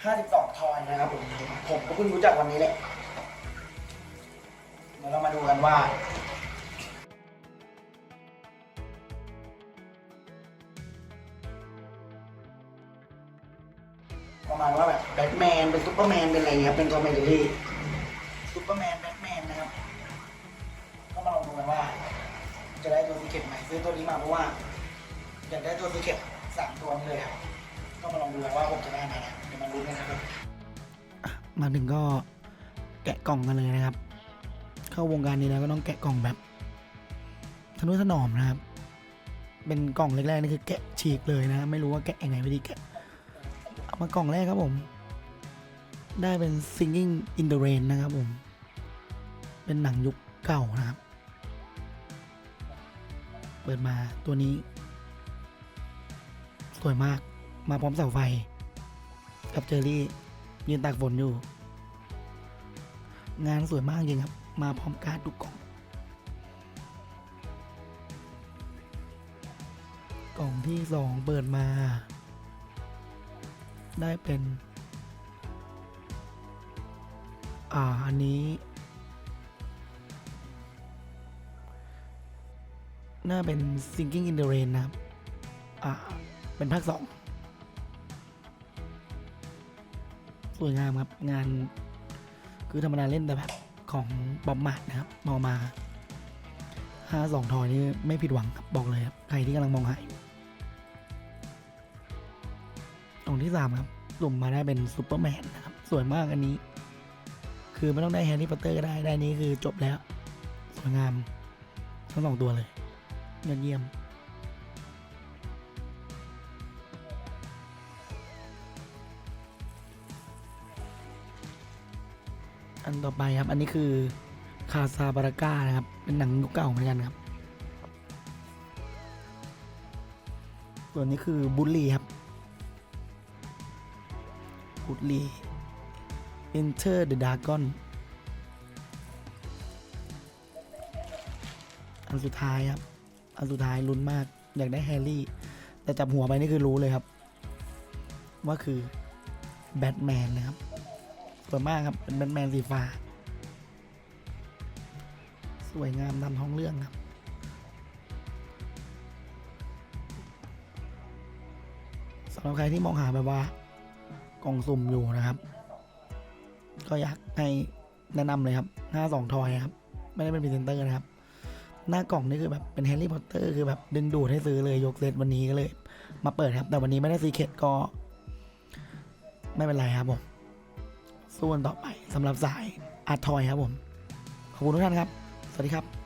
52 ทอยนะครับผม ผมก็เพิ่งรู้จักวันนี้แหละ เดี๋ยวเรามาดูกันว่าประมาณว่าแบบแบทแมนเป็นซูเปอร์แมนเป็นอะไรเงี้ยเป็นตัวเมจิลี่ซูเปอร์แมนแบทแมนนะครับก็มาลองดูกันว่า จะได้ตัวซีเค็ตไหมซื้อตัวนี้มาเพราะว่าอยากได้ตัวซีเค็ตสามตัวนี้เลยครับก็มาลองดูกันว่าผมจะได้ไหมนะ เดี๋ยวมาลุ้นกันนะครับมาถึงก็แกะกล่องกันเลยนะครับ เข้าวงการนี้แล้วก็ต้องแกะกล่องแบบทนุถนอมนะครับ เป็นกล่องแรกๆนี่คือแกะฉีกเลยนะไม่รู้ว่าแกะยังไงวิธีแกะเอามากล่องแรกครับผม ได้เป็น Singing in the Rain นะครับผม เป็นหนังยุคเก่านะครับ เปิดมาตัวนี้ สวยมากมาพร้อมเสาไฟ กับเจอรี่ยืนตากฝนอยู่ งานสวยมากจริงครับ มาพร้อมการ์ดทุกกล่อง กล่องที่สองเปิดมา ได้เป็น อ่า อันนี้ น่าเป็น Sinking in the Rain นะครับ อ่า เป็นภาคสอง สวยงามครับ งานคือธรรมดาเล่นแต่แบบของบอมมาดนะครับมอมาห้าสองทอยนี่ไม่ผิดหวังครับบอกเลยครับ ใครที่กำลังมองหาอยู่องที่สามครับหลุมมาได้เป็นซูเปอร์แมนนะครับ สวยมากอันนี้ คือไม่ต้องได้แฮร์รี่พอตเตอร์ก็ได้ ได้นี้คือจบแล้ว สวยงามทั้งสองตัวเลยยอดเยี่ยม อันต่อไปครับ อันนี้คือคาซาบาราก้านะครับ เป็นหนังยุคเก่าเหมือนกันครับ ส่วนนี้คือบุลลี่ครับ บุลลี่ Enter the Dragon อันสุดท้ายครับ อันสุดท้ายลุ้นมาก อยากได้แฮร์รี่ แต่จับหัวไปนี่คือรู้เลยครับ ว่าคือแบทแมนนะครับ สวยมากครับ เป็นแบทแมนสีฟ้า สวยงามนำท้องเรื่องครับ สำหรับใครที่มองหาแบบว่า กล่องสุ่มอยู่นะครับ ก็อยากให้แนะนำเลยครับหน้าสองทอยครับ ไม่ได้เป็นพรีเซนเตอร์นะครับ หน้ากล่องนี่คือแบบเป็นแฮร์รี่พอตเตอร์คือแบบดึงดูดให้ซื้อเลยยกเซตวันนี้ก็เลย มาเปิดครับ แต่วันนี้ไม่ได้ซีเคทก็ ไม่เป็นไรครับผม สู้กันต่อไปสำหรับสายอาทอยครับผม ขอบคุณทุกท่านครับ สวัสดีครับ